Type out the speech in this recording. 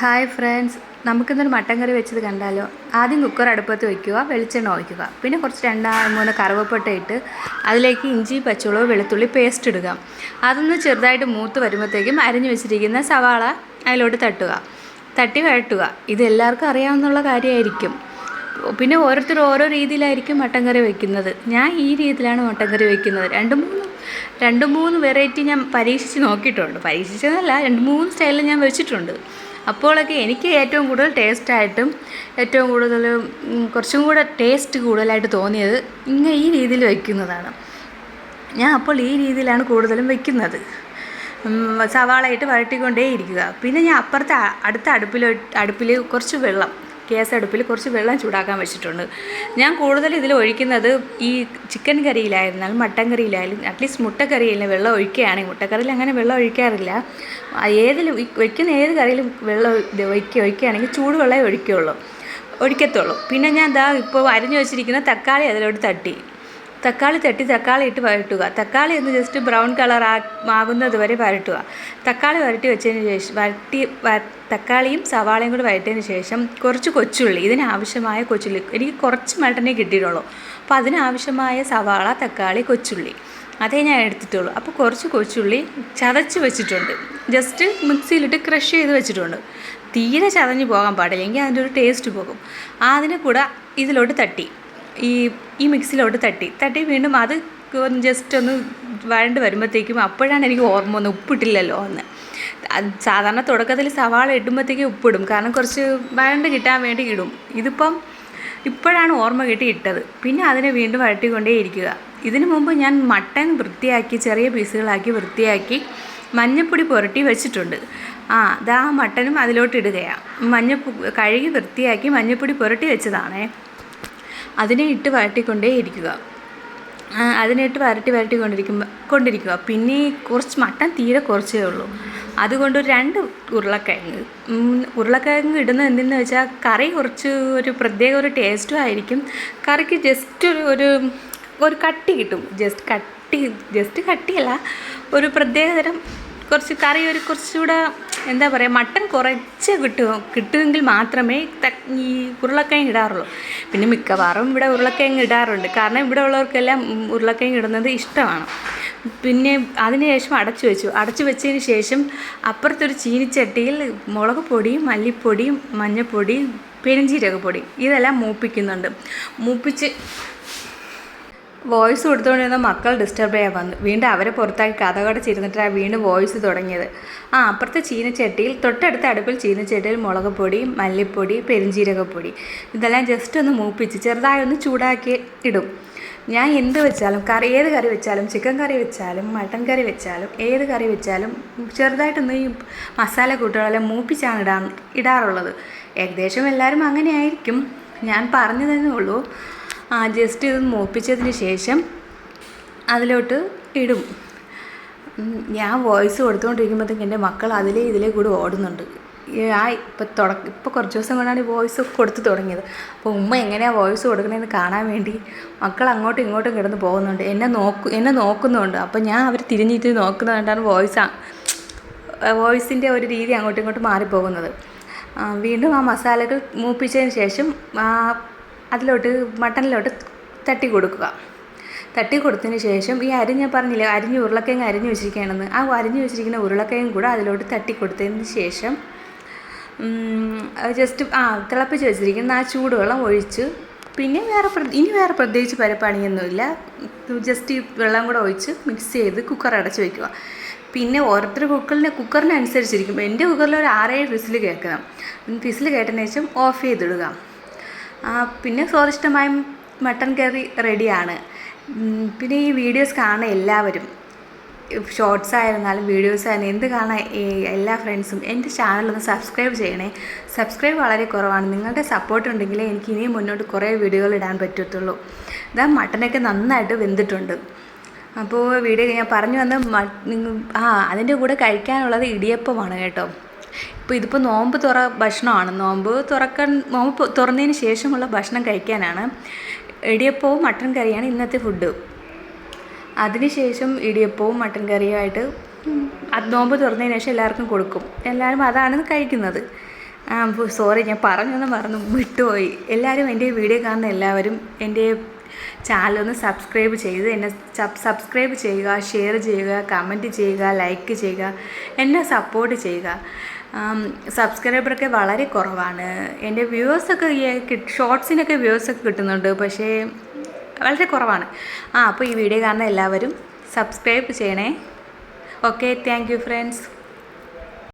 Hi friends. നമുക്കിന്നൊരു mutton curry വെച്ചത് കണ്ടാലോ? ആദ്യം കുക്കർ അടുപ്പത്ത് വയ്ക്കുക വെളിച്ചെണ്ണ ഒഴിക്കുക. പിന്നെ കുറച്ച് രണ്ടാ മൂന്ന് കറുവപ്പട്ട ഇട്ട് അതിലേക്ക് ഇഞ്ചി പച്ചമുളക് വെളുത്തുള്ളി പേസ്റ്റ് ഇടുക. അതൊന്ന് ചെറുതായിട്ട് മൂത്ത് വരുമ്പോഴത്തേക്കും അരിഞ്ഞു വെച്ചിരിക്കുന്ന സവാള അതിലോട്ട് തട്ടുക. തട്ടി വഴട്ടുക ഇത് എല്ലാവർക്കും അറിയാവുന്നുള്ള കാര്യമായിരിക്കും. പിന്നെ ഓരോരുത്തർ ഓരോ രീതിയിലായിരിക്കും മട്ടൻ കറി വയ്ക്കുന്നത് ഞാൻ ഈ രീതിയിലാണ് മട്ടൻ കറി വയ്ക്കുന്നത് രണ്ട് മൂന്ന് രണ്ട് മൂന്ന് വെറൈറ്റി ഞാൻ പരീക്ഷിച്ച് നോക്കിയിട്ടുണ്ട്. പരീക്ഷിച്ചതല്ല രണ്ട് മൂന്ന് സ്റ്റൈലിൽ ഞാൻ വെച്ചിട്ടുണ്ട്. അപ്പോഴൊക്കെ എനിക്ക് ഏറ്റവും കൂടുതൽ ടേസ്റ്റായിട്ടും ഏറ്റവും കൂടുതൽ കുറച്ചും കൂടെ ടേസ്റ്റ് കൂടുതലായിട്ട് തോന്നിയത് ഇങ്ങനെ ഈ രീതിയിൽ വയ്ക്കുന്നതാണ് ഞാൻ അപ്പോൾ ഈ രീതിയിലാണ് കൂടുതലും വയ്ക്കുന്നത് സവാളയിട്ട് ഇരിക്കുക പിന്നെ ഞാൻ അപ്പുറത്തെ അടുത്ത അടുപ്പിൽ അടുപ്പിൽ കുറച്ച് വെള്ളം ഗ്യാസ് അടുപ്പിൽ കുറച്ച് വെള്ളം ചൂടാക്കാൻ വെച്ചിട്ടുണ്ട്. ഞാൻ കൂടുതൽ ഇതിൽ ഒഴിക്കുന്നത് ഈ ചിക്കൻ കറിയിലായിരുന്നാലും മട്ടൻ കറിയിലായാലും അറ്റ്ലീസ്റ്റ് മുട്ടക്കറിയിൽ വെള്ളം ഒഴിക്കുകയാണെങ്കിൽ മുട്ടക്കറിയിൽ അങ്ങനെ വെള്ളം ഒഴിക്കാറില്ല. ഏതിൽ വെക്കുന്ന ഏത് കറിയിലും വെള്ളം ഒഴിക്കുക ഒഴിക്കുകയാണെങ്കിൽ ചൂടുവെള്ളമേ ഒഴിക്കുകയുള്ളൂ ഒഴിക്കത്തുള്ളൂ. പിന്നെ ഞാൻ ദാ ഇപ്പോൾ അരിഞ്ഞു വെച്ചിരിക്കുന്ന തക്കാളി അതിലോട്ട് തട്ടി. തക്കാളി തട്ടി തക്കാളി ഇട്ട് വരട്ടുക. തക്കാളി ഒന്ന് ജസ്റ്റ് ബ്രൗൺ കളർ ആകുന്നത് വരെ വരട്ടുക. തക്കാളി വരട്ടി വെച്ചതിന് ശേഷം വരട്ടി തക്കാളിയും സവാളയും കൂടി വഴറ്റിയതിന് ശേഷം കുറച്ച് കൊച്ചുള്ളി ഇതിനാവശ്യമായ കൊച്ചുള്ളി എനിക്ക് കുറച്ച് മട്ടനെ കിട്ടിയിട്ടുള്ളൂ. അപ്പോൾ അതിനാവശ്യമായ സവാള തക്കാളി കൊച്ചുള്ളി അതേ ഞാൻ എടുത്തിട്ടുള്ളൂ. അപ്പോൾ കുറച്ച് കൊച്ചുള്ളി ചതച്ച് വെച്ചിട്ടുണ്ട്. ജസ്റ്റ് മിക്സിയിലിട്ട് ക്രഷ് ചെയ്ത് വെച്ചിട്ടുണ്ട്. തീരെ ചതഞ്ഞ് പോകാൻ പാടില്ലെങ്കിൽ അതിന്റെ ഒരു ടേസ്റ്റ് പോകും. അതിനെ കൂടെ ഇതിലോട്ട് തട്ടി. ഈ ഈ മിക്സിലോട്ട് തട്ടി. തട്ടി വീണ്ടും അത് ജസ്റ്റ് ഒന്ന് വഴണ്ട് വരുമ്പോഴത്തേക്കും അപ്പോഴാണ് എനിക്ക് ഓർമ്മ വന്നത് ഉപ്പിട്ടില്ലല്ലോ എന്ന്. സാധാരണ തുടക്കത്തിൽ സവാള ഇടുമ്പോഴത്തേക്കും ഉപ്പിടും. കാരണം കുറച്ച് വഴണ്ട് കിട്ടാൻ വേണ്ടി ഇടും. ഇതിപ്പം ഇപ്പോഴാണ് ഓർമ്മ കിട്ടി ഇട്ടത്. പിന്നെ അതിനെ വീണ്ടും വഴട്ടിക്കൊണ്ടേ ഇരിക്കുക. ഇതിനു മുമ്പ് ഞാൻ മട്ടൻ വൃത്തിയാക്കി ചെറിയ പീസുകളാക്കി വൃത്തിയാക്കി മഞ്ഞപ്പൊടി പുരട്ടി വെച്ചിട്ടുണ്ട്. ആ അതാ മട്ടനും അതിലോട്ട് ഇടുകയാണ് മഞ്ഞ കഴുകി വൃത്തിയാക്കി മഞ്ഞപ്പൊടി പുരട്ടി വെച്ചതാണേ. അതിനെ ഇട്ട് വഴട്ടിക്കൊണ്ടേ ഇരിക്കുക. അതിനിട്ട് വരട്ടി വരട്ടി കൊണ്ടിരിക്കുമ്പോൾ കൊണ്ടിരിക്കുക. പിന്നെ കുറച്ച് മട്ടൻ തീരെ കുറച്ചേ ഉള്ളൂ. അതുകൊണ്ട് രണ്ട് ഉരുളക്കിഴങ്ങ്. ഉരുളക്കിഴങ്ങ് ഇടുന്നത് എന്തെന്ന് വെച്ചാൽ കറി കുറച്ച് ഒരു പ്രത്യേക ഒരു ടേസ്റ്റും ആയിരിക്കും. കറിക്ക് ജസ്റ്റ് ഒരു ഒരു ഒരു കട്ടി കിട്ടും. ജസ്റ്റ് കട്ടി ജസ്റ്റ് കട്ടിയല്ല. ഒരു പ്രത്യേകതരം കുറച്ച് കറി ഒരു കുറച്ചുകൂടെ എന്താ പറയുക മട്ടൻ കുറച്ച് കിട്ടും കിട്ടുമെങ്കിൽ മാത്രമേ ഈ ഉരുളക്കിഴങ്ങ് ഇടാറുള്ളൂ. പിന്നെ മിക്കവാറും ഇവിടെ ഉരുളക്കിഴങ്ങ് ഇടാറുണ്ട്. കാരണം ഇവിടെ ഉള്ളവർക്കെല്ലാം ഉരുളക്കിഴങ്ങ് ഇടുന്നത് ഇഷ്ടമാണ്. പിന്നെ അതിന് ശേഷം അടച്ചു വെച്ചു. അടച്ചു വെച്ചതിന് ശേഷം അപ്പുറത്തൊരു ചീനിച്ചട്ടിയിൽ മുളക് പൊടിയും മല്ലിപ്പൊടിയും മഞ്ഞൾപ്പൊടിയും പെരുംജീരകപ്പൊടി ഇതെല്ലാം മൂപ്പിക്കുന്നുണ്ട്. മൂപ്പിച്ച് വോയിസ് കൊടുത്തുകൊണ്ടിരുന്ന മക്കൾ ഡിസ്റ്റർബ് ചെയ്യാൻ വന്നു. വീണ്ടും അവരെ പുറത്താക്കി കഥകടച്ചിരുന്നിട്ടാണ് വീണ്ടും വോയിസ് തുടങ്ങിയത്. ആ അപ്പുറത്തെ ചീനച്ചട്ടിയിൽ തൊട്ടടുത്ത അടുപ്പിൽ ചീനച്ചട്ടിയിൽ മുളക് പൊടി മല്ലിപ്പൊടി പെരിഞ്ചീരകപ്പൊടി ഇതെല്ലാം ജസ്റ്റ് ഒന്ന് മൂപ്പിച്ച് ചെറുതായി ഒന്ന് ചൂടാക്കി ഇടും. ഞാൻ എന്ത് വെച്ചാലും കറി ഏത് കറി വെച്ചാലും ചിക്കൻ കറി വെച്ചാലും മട്ടൻ കറി വെച്ചാലും ഏത് കറി വെച്ചാലും ചെറുതായിട്ടൊന്ന് ഈ മസാല കൂട്ടുകളെല്ലാം മൂപ്പിച്ചാണ് ഇടാൻ ഇടാറുള്ളത്. ഏകദേശം എല്ലാവരും അങ്ങനെയായിരിക്കും ഞാൻ പറഞ്ഞു തന്നെ ഉള്ളൂ. ജസ്റ്റ് ഇത് മൂപ്പിച്ചതിന് ശേഷം അതിലോട്ട് ഇടും. ഞാൻ വോയിസ് കൊടുത്തുകൊണ്ടിരിക്കുമ്പോഴത്തേക്ക് എന്റെ മക്കൾ അതിലേ ഇതിലേ കൂടി ഓടുന്നുണ്ട്. ആ ഇപ്പം തുടക്ക ഇപ്പോൾ കുറച്ച് ദിവസം കൊണ്ടാണ് വോയിസ് കൊടുത്ത് തുടങ്ങിയത്. അപ്പോൾ ഉമ്മ എങ്ങനെയാണ് വോയിസ് കൊടുക്കണതെന്ന് കാണാൻ വേണ്ടി മക്കൾ അങ്ങോട്ടും ഇങ്ങോട്ടും കിടന്ന് പോകുന്നുണ്ട്. എന്നെ നോക്കു എന്നെ നോക്കുന്നുണ്ട്. അപ്പോൾ ഞാൻ അവർ തിരിഞ്ഞിട്ട് നോക്കുന്നത് കണ്ടാണ് വോയിസ് വോയിസിന്റെ ഒരു രീതി അങ്ങോട്ടും ഇങ്ങോട്ടും മാറിപ്പോകുന്നത്. വീണ്ടും ആ മസാലകൾ മൂപ്പിച്ചതിന് ശേഷം അതിലോട്ട് മട്ടനിലോട്ട് തട്ടി കൊടുക്കുക. തട്ടി കൊടുത്തതിന് ശേഷം ഈ അരി ഞാൻ പറഞ്ഞില്ലേ അരിഞ്ഞ് ഉരുളക്കിഴങ്ങ് അരിഞ്ഞ് വെച്ചിരിക്കുകയാണെന്ന്. ആ അരിഞ്ഞ് വെച്ചിരിക്കുന്ന ഉരുളക്കിഴങ്ങ് കൂടെ അതിലോട്ട് തട്ടി കൊടുത്തതിന് ശേഷം ജസ്റ്റ് ആ തിളപ്പിച്ച് വെച്ചിരിക്കുന്ന ആ ചൂടുവെള്ളം ഒഴിച്ച് പിന്നെ വേറെ ഇനി വേറെ പ്രത്യേകിച്ച് പരിപാടിയൊന്നുമില്ല ജസ്റ്റ് ഈ വെള്ളം കൂടെ ഒഴിച്ച് മിക്സ് ചെയ്ത് കുക്കർ അടച്ച് വയ്ക്കുക പിന്നെ ഓരോരുത്തർ കുക്കറിന് കുക്കറിനനുസരിച്ചിരിക്കും. എന്റെ കുക്കറിൽ ഒരു ആറേഴ് വിസിൽ കേൾക്കണം. വിസിൽ കേട്ടതിന് ശേഷം ഓഫ് ചെയ്തിടുക. പിന്നെ സ്വാദിഷ്ടമായ മട്ടൻ കറി റെഡിയാണ് പിന്നെ ഈ വീഡിയോസ് കാണുന്ന എല്ലാവരും ഷോർട്സ് ആയിരുന്നാലും വീഡിയോസ് ആയിരുന്നാലും എന്ത് കാണാൻ എല്ലാ ഫ്രണ്ട്സും എന്റെ ചാനലൊന്ന് സബ്സ്ക്രൈബ് ചെയ്യണേ. സബ്സ്ക്രൈബ് വളരെ കുറവാണ്. നിങ്ങളുടെ സപ്പോർട്ട് ഉണ്ടെങ്കിലേ എനിക്ക് ഇനിയും മുന്നോട്ട് കുറേ വീഡിയോകൾ ഇടാൻ പറ്റത്തുള്ളൂ. ഇതാ മട്ടനൊക്കെ നന്നായിട്ട് വെന്തിട്ടുണ്ട്. അപ്പോൾ വീഡിയോ ഞാൻ പറഞ്ഞു വന്ന ആ അതിന്റെ കൂടെ കഴിക്കാനുള്ളത് ഇടിയപ്പമാണ് കേട്ടോ. ഇപ്പോൾ ഇതിപ്പോൾ നോമ്പ് തുറ ഭക്ഷണമാണ്. നോമ്പ് തുറക്കാൻ നോമ്പ് തുറന്നതിന് ശേഷമുള്ള ഭക്ഷണം കഴിക്കാനാണ്. ഇടിയപ്പവും മട്ടൻ കറിയാണ് ഇന്നത്തെ ഫുഡ് അതിനുശേഷം ഇടിയപ്പവും മട്ടൻ കറിയുമായിട്ട് അത് നോമ്പ് തുറന്നതിന് ശേഷം എല്ലാവർക്കും കൊടുക്കും. എല്ലാവരും അതാണ് കഴിക്കുന്നത്. സോറി ഞാൻ പറഞ്ഞൊന്നും മറന്നു വിട്ടുപോയി. എല്ലാവരും എന്റെ വീഡിയോ കാണുന്ന എല്ലാവരും എന്റെ ചാനലൊന്ന് സബ്സ്ക്രൈബ് ചെയ്ത് എന്നെ സബ്സ്ക്രൈബ് ചെയ്യുക ഷെയർ ചെയ്യുക കമന്റ് ചെയ്യുക ലൈക്ക് ചെയ്യുക എന്നെ സപ്പോർട്ട് ചെയ്യുക. സബ്സ്ക്രൈബറൊക്കെ വളരെ കുറവാണ്. എന്റെ വ്യൂവേഴ്സൊക്കെ ഷോർട്സിനൊക്കെ വ്യൂവേഴ്സൊക്കെ കിട്ടുന്നുണ്ട്. പക്ഷേ വളരെ കുറവാണ്. ആ അപ്പോൾ ഈ വീഡിയോ കാണുന്ന എല്ലാവരും സബ്സ്ക്രൈബ് ചെയ്യണേ. Okay thank you friends